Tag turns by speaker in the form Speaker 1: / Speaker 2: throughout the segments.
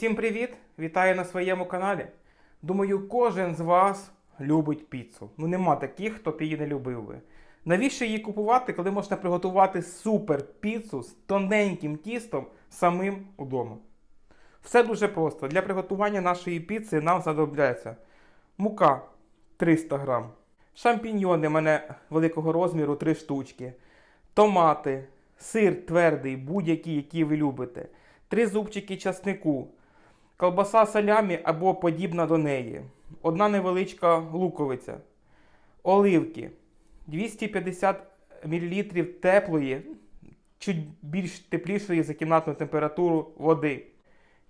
Speaker 1: Всім привіт! Вітаю на своєму каналі. Думаю, кожен з вас любить піцу. Ну нема таких, хто б її не любив би. Навіщо її купувати, коли можна приготувати супер піцу з тоненьким тістом самим удома? Все дуже просто. Для приготування нашої піци нам знадобляться мука 300 грам, шампіньйони мене великого розміру 3 штучки, томати, сир твердий, будь-який, який ви любите, 3 зубчики часнику, колбаса салямі або подібна до неї, одна невеличка луковиця, оливки, 250 мл теплої, чуть більш теплішої за кімнатну температуру води,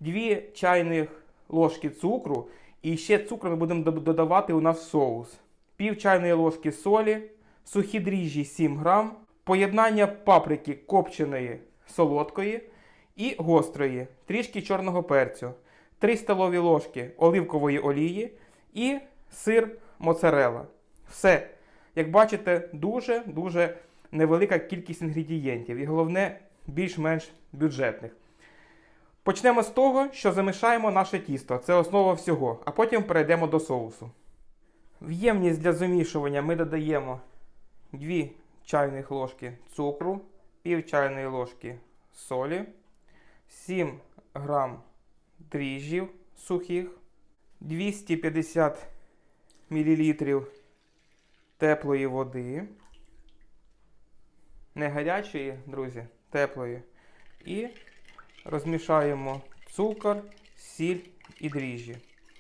Speaker 1: 2 чайних ложки цукру. І ще цукру ми будемо додавати у наш соус, пів чайної ложки солі, сухі дріжджі 7 грам, поєднання паприки копченої солодкої і гострої, трішки чорного перцю, 3 столові ложки оливкової олії і сир моцарелла. Все. Як бачите, дуже-дуже невелика кількість інгредієнтів і головне, більш-менш бюджетних. Почнемо з того, що замішаємо наше тісто. Це основа всього, а потім перейдемо до соусу. В ємність для замішування ми додаємо 2 чайних ложки цукру, пів чайної ложки солі, 7 грам дріжджів сухих, 250 мл теплої води. Не гарячої, друзі, теплої. І розмішаємо цукор, сіль і дріжджі.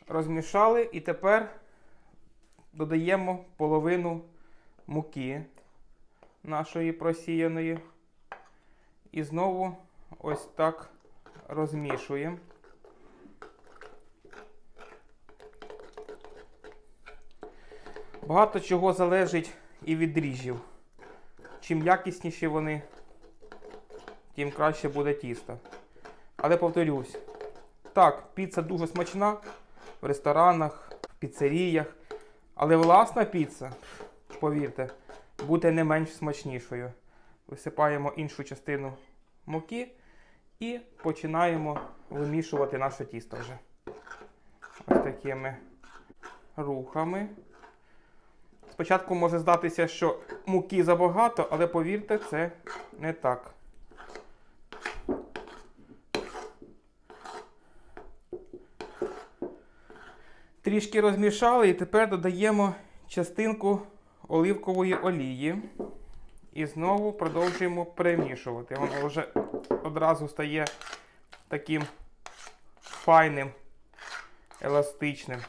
Speaker 1: Розмішали і тепер додаємо половину муки нашої просіяної. І знову ось так розмішуємо. Багато чого залежить і від дріжджів. Чим якісніші вони, тим краще буде тісто. Але повторюсь, так, піца дуже смачна в ресторанах, в піцеріях. Але власна піца, повірте, буде не менш смачнішою. Висипаємо іншу частину муки і починаємо вимішувати наше тісто вже. Ось такими рухами. Спочатку може здатися, що муки забагато, але повірте, це не так. Трішки розмішали і тепер додаємо частинку оливкової олії. І знову продовжуємо перемішувати. Воно вже одразу стає таким файним, еластичним.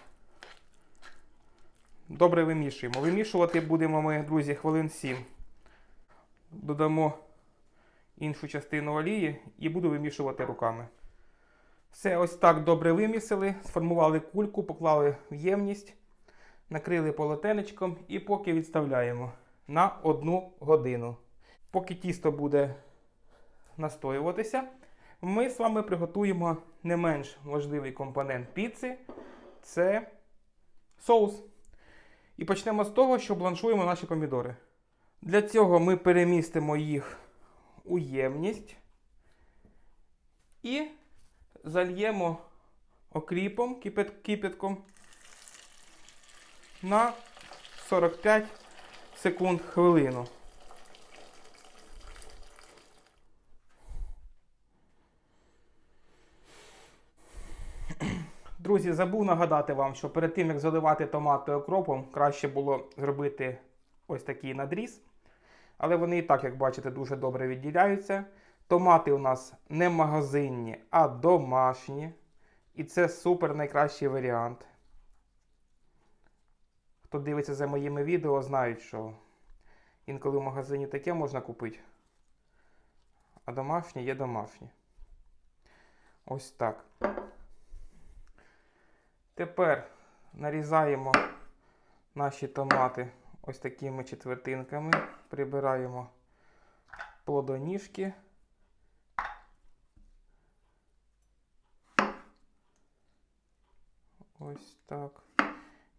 Speaker 1: Добре вимішуємо. Вимішувати будемо ми, друзі, хвилин 7. Додамо іншу частину олії і буду вимішувати руками. Все ось так добре вимісили, сформували кульку, поклали в ємність, накрили полотенечком і поки відставляємо на одну годину. Поки тісто буде настоюватися, ми з вами приготуємо не менш важливий компонент піци це соус. І почнемо з того, що бланшуємо наші помідори. Для цього ми перемістимо їх у ємність і зальємо окріпом кипятком на 45 секунд хвилину. Друзі, забув нагадати вам, що перед тим як заливати томати окропом, краще було зробити ось такий надріз. Але вони і так, як бачите, дуже добре відділяються. Томати у нас не магазинні, а домашні. І це супер найкращий варіант. Хто дивиться за моїми відео, знають, що інколи в магазині таке можна купити. А домашні є домашні. Ось так. Тепер нарізаємо наші томати ось такими четвертинками. Прибираємо плодоніжки. Ось так.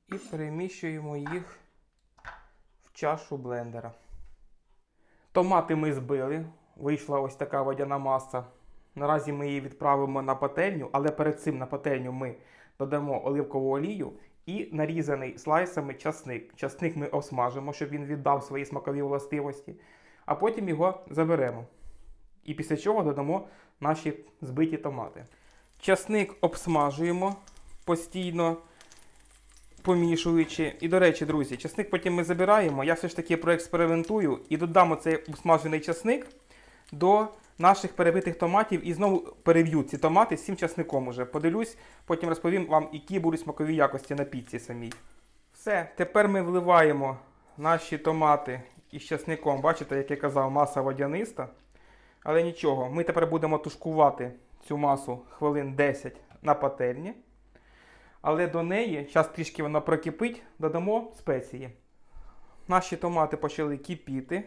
Speaker 1: І переміщуємо їх в чашу блендера. Томати ми збили. Вийшла ось така водяна маса. Наразі ми її відправимо на пательню, але перед цим на пательню ми додамо оливкову олію і нарізаний слайсами часник. Часник ми обсмажимо, щоб він віддав свої смакові властивості, а потім його заберемо. І після чого додамо наші збиті томати. Часник обсмажуємо постійно помішуючи. І, до речі, друзі, часник потім ми забираємо. Я все ж таки проекспериментую і додамо цей обсмажений часник до наших перебитих томатів і знову перев'ю ці томати з цим часником уже. Подивлюсь, потім розповім вам, які будуть смакові якості на піці самій. Все, тепер ми вливаємо наші томати із часником. Бачите, як я казав, маса водяниста. Але нічого, ми тепер будемо тушкувати цю масу хвилин 10 на пательні. Але до неї, зараз трішки вона прокипить, додамо спеції. Наші томати почали кипіти.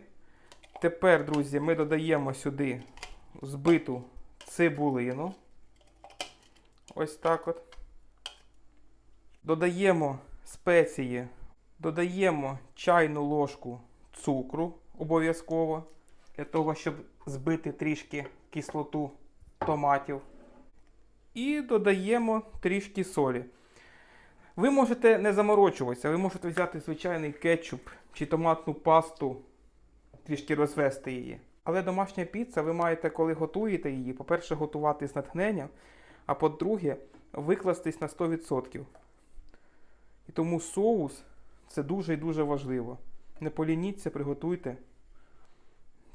Speaker 1: Тепер, друзі, ми додаємо сюди збиту цибулину. Ось так от. Додаємо спеції, додаємо чайну ложку цукру обов'язково, для того, щоб збити трішки кислоту томатів. І додаємо трішки солі. Ви можете не заморочуватися, ви можете взяти звичайний кетчуп чи томатну пасту, трішки розвести її. Але домашня піца, ви маєте, коли готуєте її, по-перше, готувати з натхненням, а по-друге, викластись на 100%. І тому соус це дуже і дуже важливо. Не полініться, приготуйте.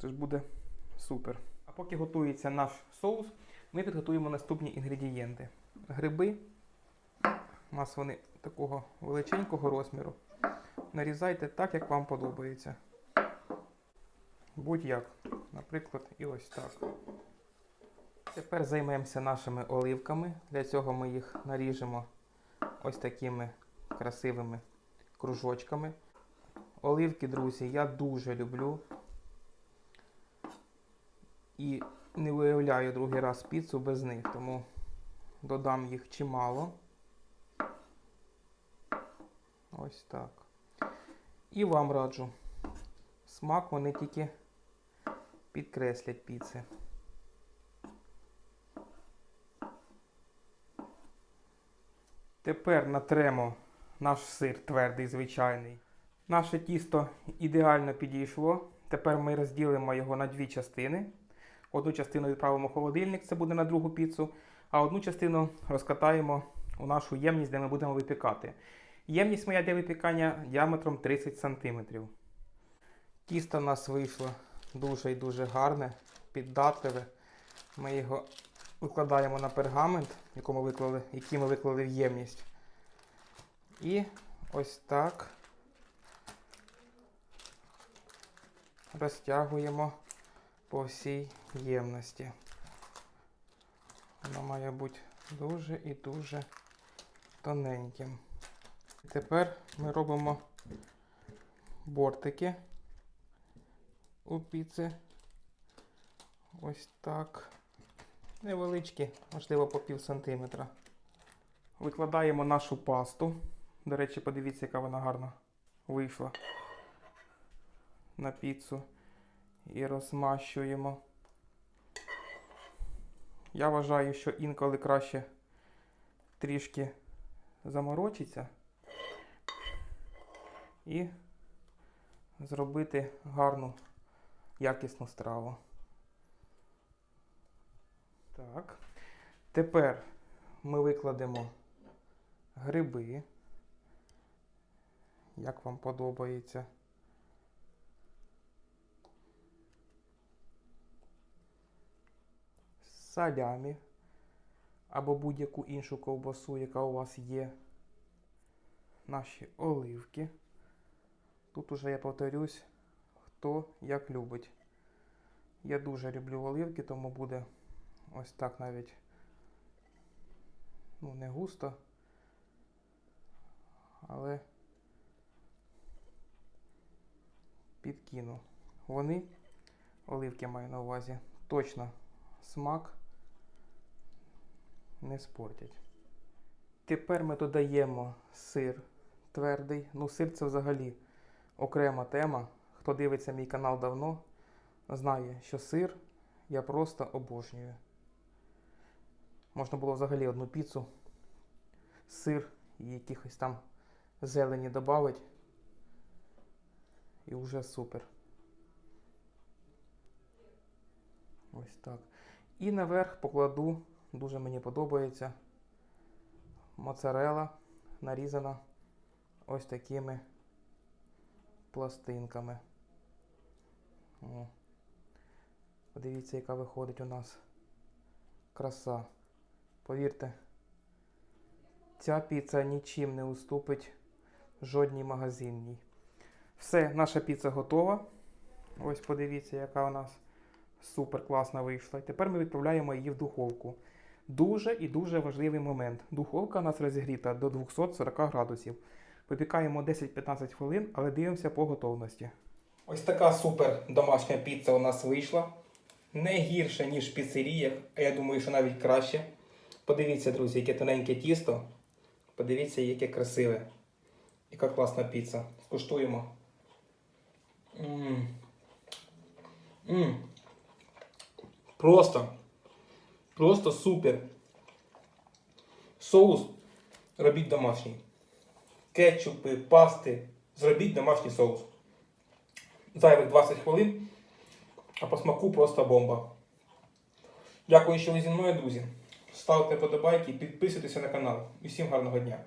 Speaker 1: Це ж буде супер. А поки готується наш соус, ми підготуємо наступні інгредієнти. Гриби. У нас вони такого величенького розміру. Нарізайте так, як вам подобається. Будь-як. Наприклад, і ось так. Тепер займемося нашими оливками. Для цього ми їх наріжемо ось такими красивими кружочками. Оливки, друзі, я дуже люблю. І не виявляю другий раз піцу без них, тому додам їх чимало. Ось так. І вам раджу. Смак вони тільки підкреслять піци. Тепер натремо наш сир твердий, звичайний. Наше тісто ідеально підійшло. Тепер ми розділимо його на дві частини. Одну частину відправимо в холодильник, це буде на другу піцу, а одну частину розкатаємо у нашу ємність, де ми будемо випікати. Ємність моя для випікання діаметром 30 см. Тісто у нас вийшло дуже і дуже гарне, піддатливе. Ми його викладаємо на пергамент, якому виклали, який ми виклали в ємність. І ось так розтягуємо по всій ємності. Воно має бути дуже і дуже тоненьким. Тепер ми робимо бортики у піци. Ось так. Невеличкі, можливо, по пів сантиметра. Викладаємо нашу пасту. До речі, подивіться, яка вона гарна вийшла на піцу. І розмащуємо. Я вважаю, що інколи краще трішки заморочиться і зробити гарну якісну страву. Так. Тепер ми викладемо гриби, як вам подобається. Салямі або будь-яку іншу ковбасу, яка у вас є. Наші оливки. Тут уже я повторюсь, хто як любить. Я дуже люблю оливки, тому буде ось так навіть ну, не густо, але підкину. Вони, оливки маю на увазі, точно смак не спортять. Тепер ми додаємо сир твердий. Ну, сир це взагалі окрема тема. Хто дивиться мій канал давно, знає, що сир я просто обожнюю. Можна було взагалі одну піцу, сир і якихось там зелені додати. І вже супер. Ось так. І наверх покладу, дуже мені подобається. Моцарела нарізана ось такими пластинками. О. Подивіться, яка виходить у нас краса. Повірте, ця піца нічим не уступить жодній магазинній. Все, наша піца готова. Ось подивіться, яка у нас супер класна вийшла. І тепер ми відправляємо її в духовку. Дуже і дуже важливий момент. Духовка у нас розігріта до 240 градусів. Випікаємо 10-15 хвилин, але дивимося по готовності. Ось така супер домашня піца у нас вийшла. Не гірше, ніж в піцеріях, а я думаю, що навіть краще. Подивіться, друзі, яке тоненьке тісто. Подивіться, яке красиве. Яка класна піца. Скуштуємо. М. М. Просто. Просто супер. Соус робіть домашній. Кетчупи, пасти. Зробіть домашній соус. Зайвих 20 хвилин. А по смаку просто бомба. Дякую, що ви зі мною, друзі. Ставте подобайки, підписуйтеся на канал. І всім гарного дня!